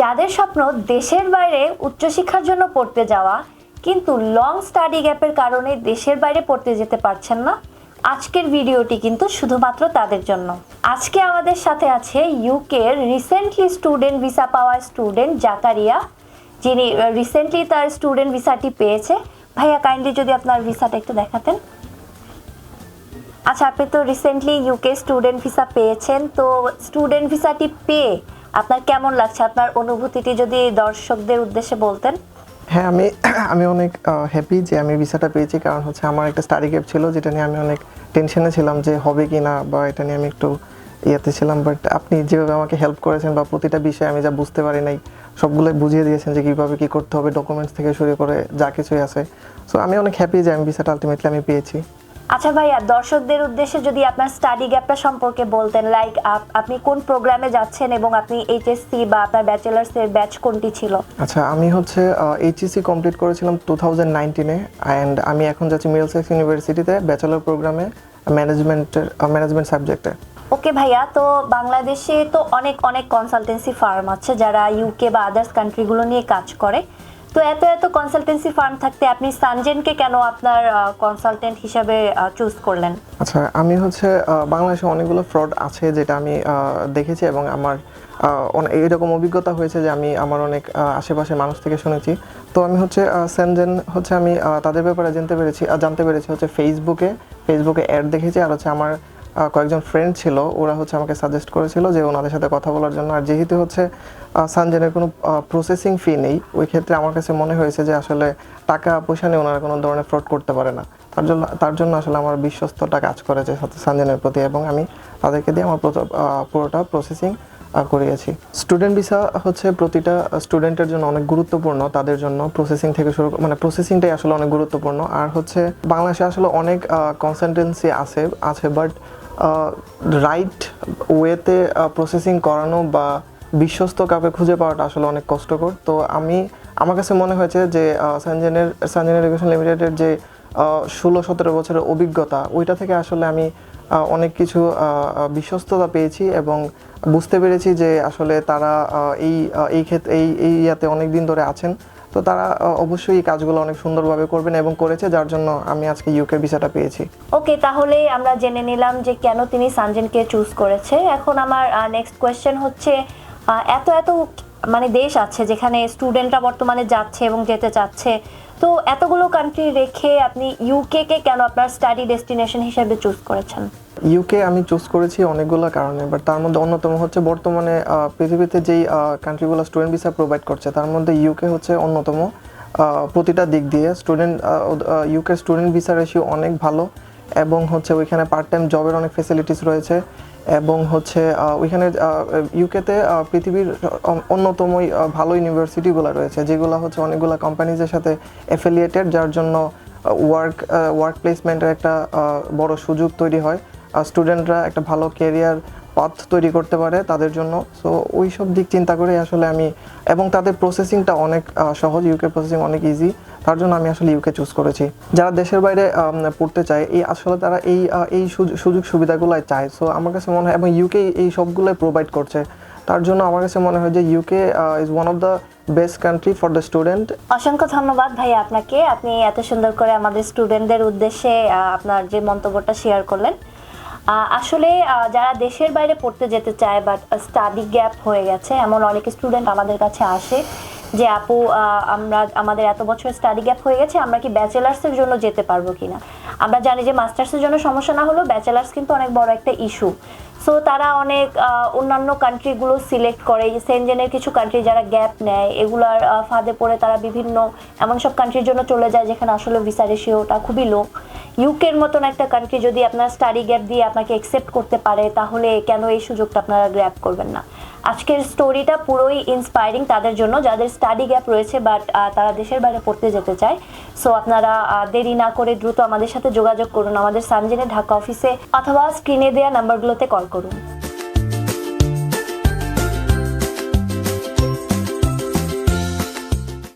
যাদের স্বপ্ন দেশের বাইরে উচ্চশিক্ষার জন্য পড়তে যাওয়া, কিন্তু লং স্টাডি গ্যাপের কারণে দেশের বাইরে পড়তে যেতে পারছেন না, আজকের ভিডিওটি কিন্তু শুধুমাত্র তাদের জন্য। আজকে আমাদের সাথে আছে ইউকের রিসেন্টলি স্টুডেন্ট ভিসা পাওয়া স্টুডেন্ট জাকারিয়া, যিনি রিসেন্টলি তার স্টুডেন্ট ভিসাটি পেয়েছে। ভাইয়া কাইন্ডলি যদি আপনার ভিসাটা একটু দেখাতেন। আচ্ছা আপনি তো রিসেন্টলি ইউকে স্টুডেন্ট ভিসা পেয়েছেন, তো স্টুডেন্ট ভিসাটি পেয়ে আপনার কেমন লাগছে? আপনার অনুভূতিটি যদি দর্শকদের উদ্দেশ্যে বলতেন। হ্যাঁ আমি আমি অনেক হ্যাপি যে আমি ভিসাটা পেয়েছি। কারণ হচ্ছে আমার একটা স্টাডি গ্যাপ ছিল, যেটা নিয়ে আমি অনেক টেনশনে ছিলাম যে হবে কি না, বা এটা নিয়ে আমি একটু ইয়েতে ছিলাম। বাট আপনি যেভাবে আমাকে হেল্প করেছেন, বা প্রতিটা বিষয়ে আমি যা বুঝতে পারি নাই, সবগুলোই বুঝিয়ে দিয়েছেন যে কীভাবে কী করতে হবে ডকুমেন্টস থেকে শুরু করে যা কিছুই আছে। সো আমি অনেক হ্যাপি যে আমি ভিসাটা আলটিমেটলি আমি পেয়েছি। আচ্ছা ভাইয়া দর্শকদের উদ্দেশ্যে যদি আপনার স্টাডি গ্যাপটা সম্পর্কে বলতেন লাইক আপনি কোন প্রোগ্রামে যাচ্ছেন এবং আপনি এইচএসসি বা আপনার ব্যাচেলার্স এর ব্যাচ কোনটি ছিল? আচ্ছা আমি হচ্ছে এইচএসসি কমপ্লিট করেছিলাম টু থাউজেন্ড নাইনটিনে অ্যান্ড আমি এখন যাচ্ছি মিলসেক্স ইউনিভার্সিটিতে ব্যাচেলার প্রোগ্রামে ম্যানেজমেন্টের ম্যানেজমেন্ট সাবজেক্টে ওকে ভাইয়া তো বাংলাদেশে তো অনেক অনেক কনসালটেন্সি ফার্ম আছে যারা ইউকে বা আদার্স কান্ট্রিগুলো নিয়ে কাজ করে। তো এত এত কনসালটেন্সি ফার্ম থাকতে আপনি সানজেনকে কেন আপনার কনসালটেন্ট হিসাবে চুজ করলেন? আচ্ছা আমি হচ্ছে বাংলাদেশে অনেকগুলো ফ্রড আছে যেটা আমি দেখেছি এবং আমার এইরকম অভিজ্ঞতা হয়েছে যে আমি আমার অনেক আশেপাশে মানুষ থেকে শুনেছি। তো আমি হচ্ছে সেনজেন হচ্ছে আমি তাদের ব্যাপারে জানতে পেরেছি জানতে পেরেছি হচ্ছে ফেসবুকে ফেসবুকে অ্যাড দেখেছি আর হচ্ছে আমার কয়েকজন ফ্রেন্ড ছিল, ওরা হচ্ছে আমাকে সাজেস্ট করেছিল যে ওনাদের সাথে কথা বলার জন্য। আর যেহেতু হচ্ছে সানজেনের কোনো প্রসেসিং ফি নেই, ওই ক্ষেত্রে আমার কাছে মনে হয়েছে যে আসলে টাকা পয়সা নিয়ে ওনারা কোনো ধরনের ফ্রড করতে পারে না। তার জন্য তার জন্য আসলে আমার বিশ্বস্তটা কাজ করেছে সানজেনের প্রতি এবং আমি তাদেরকে দিয়ে আমার পুরোটা প্রসেসিং করিয়েছি। স্টুডেন্ট ভিসা হচ্ছে প্রতিটা স্টুডেন্টের জন্য অনেক গুরুত্বপূর্ণ, তাদের জন্য প্রসেসিং থেকে শুরু মানে প্রসেসিংটাই আসলে অনেক গুরুত্বপূর্ণ। আর হচ্ছে, বাংলাদেশে আসলে অনেক কনসালটেন্সি আছে আছে বাট রাইট ওয়েতে প্রসেসিং করানো বা বিশ্বস্ত কাউকে খুঁজে পাওয়াটা আসলে অনেক কষ্টকর। তো আমি, আমার কাছে মনে হয়েছে যে সানজেনের সানজেন এডুকেশন লিমিটেডের যে ষোলো সতেরো বছরের অভিজ্ঞতা, ওইটা থেকে আসলে আমি অনেক কিছু বিশ্বস্ততা পেয়েছি এবং বুঝতে পেরেছি যে আসলে তারা এই এই ক্ষেত্রে এই এই ইয়াতে অনেক দিন ধরে আছেন। তো তারা অবশ্যই এই কাজগুলো অনেক সুন্দরভাবে করবেন এবং করেছে, যার জন্য আমি আজকে ইউকে ভিসাটা পেয়েছি। ওকে, তাহলে আমরা জেনে নিলাম যে কেন তিনি সানজেনকে চুজ করেছে। এখন আমার নেক্সট কোয়েশ্চেন হচ্ছে এত এত মানে দেশ আছে যেখানে স্টুডেন্টরা বর্তমানে যাচ্ছে এবং যেতে চাচ্ছে। তো এতগুলো কান্ট্রি রেখে আপনি ইউকে কে কেন আপনার স্টাডি ডেস্টিনেশন হিসেবে চুজ করেছেন? ইউকে আমি চুজ করেছি অনেকগুলো কারণে বাট তার মধ্যে অন্যতম হচ্ছে বর্তমানে পৃথিবীতে যেই কান্ট্রিগুলো স্টুডেন্ট ভিসা প্রোভাইড করছে, তার মধ্যে ইউকে হচ্ছে অন্যতম। প্রতিটা দিক দিয়ে student UK student visa ratio অনেক ভালো, এবং হচ্ছে ওইখানে পার্ট টাইম জবের অনেক ফেসিলিটিস রয়েছে, এবং হচ্ছে ওইখানে ইউকেতে পৃথিবীর অ- অন্যতম ভালো ইউনিভার্সিটিগুলো রয়েছে, যেগুলো হচ্ছে অনেকগুলো কোম্পানিজের সাথে অ্যাফিলিয়েটেড যার জন্য ওয়ার্ক ওয়ার্ক প্লেসমেন্টের একটা বড় সুযোগ তৈরি হয়। স্টুডেন্টরা একটা ভালো কেরিয়ার পথ তৈরি করতে পারে তাদের জন্য। সো ওই সব দিক চিন্তা করে আসলে আমি এবং তাদের প্রসেসিংটা অনেক সহজ ইউকে প্রসেসিং অনেক ইজি তার জন্য আমি আসলে ইউকে চুজ করেছি। যারা দেশের বাইরে পড়তে চায়, এই আসলে তারা এই এই সুযোগ- সুবিধাগুলাই চায়। সো আমার কাছে মনে হয় এবং ইউকে এই সবগুলোই প্রোভাইড করছে। তার জন্য আমার কাছে মনে হয় যে UK is one of the best country for the student অসংখ্য ধন্যবাদ ভাই আপনাকে। আপনি এত সুন্দর করে আমাদের স্টুডেন্টদের উদ্দেশ্যে আপনার যে মন্তব্যটা শেয়ার করলেন। আসলে যারা দেশের বাইরে পড়তে যেতে চায় বাট স্টাডি গ্যাপ হয়ে গেছে, এমন অনেক স্টুডেন্ট আমাদের কাছে আসে যে, আপু আমরা, আমাদের এত বছর স্টাডি গ্যাপ হয়ে গেছে, আমরা কি ব্যাচেলার্সের জন্য যেতে পারব কিনা? আমরা জানি যে মাস্টার্সের জন্য সমস্যা না হলেও ব্যাচেলার্স কিন্তু অনেক বড় একটা ইস্যু সো তারা অনেক অন্যান্য কান্ট্রিগুলো সিলেক্ট করে সেনজেনের কিছু কান্ট্রি যারা গ্যাপ নেয়, এগুলার ফাঁদে পড়ে তারা বিভিন্ন, এমন সব কান্ট্রির জন্য চলে যায়, যেখানে আসলে ভিসা রেশিওটা খুবই লো ইউকের মতন একটা কান্ট্রি যদি আপনার স্টাডি গ্যাপ দিয়ে আপনাকে একসেপ্ট করতে পারে, তাহলে কেন এই সুযোগটা আপনারা গ্র্যাপ করবেন না? আজকের স্টোরিটা পুরোই ইন্সপায়ারিং তাদের জন্য, যাদের স্টাডি গ্যাপ রয়েছে বাট তারা দেশের বাইরে পড়তে যেতে চায়। সো আপনারা দেরি না করে দ্রুত আমাদের সাথে যোগাযোগ করুন। আমাদের সানজেনে ঢাকা অফিসে অথবা স্ক্রিনে দেওয়া নাম্বারগুলোতে কল করুন।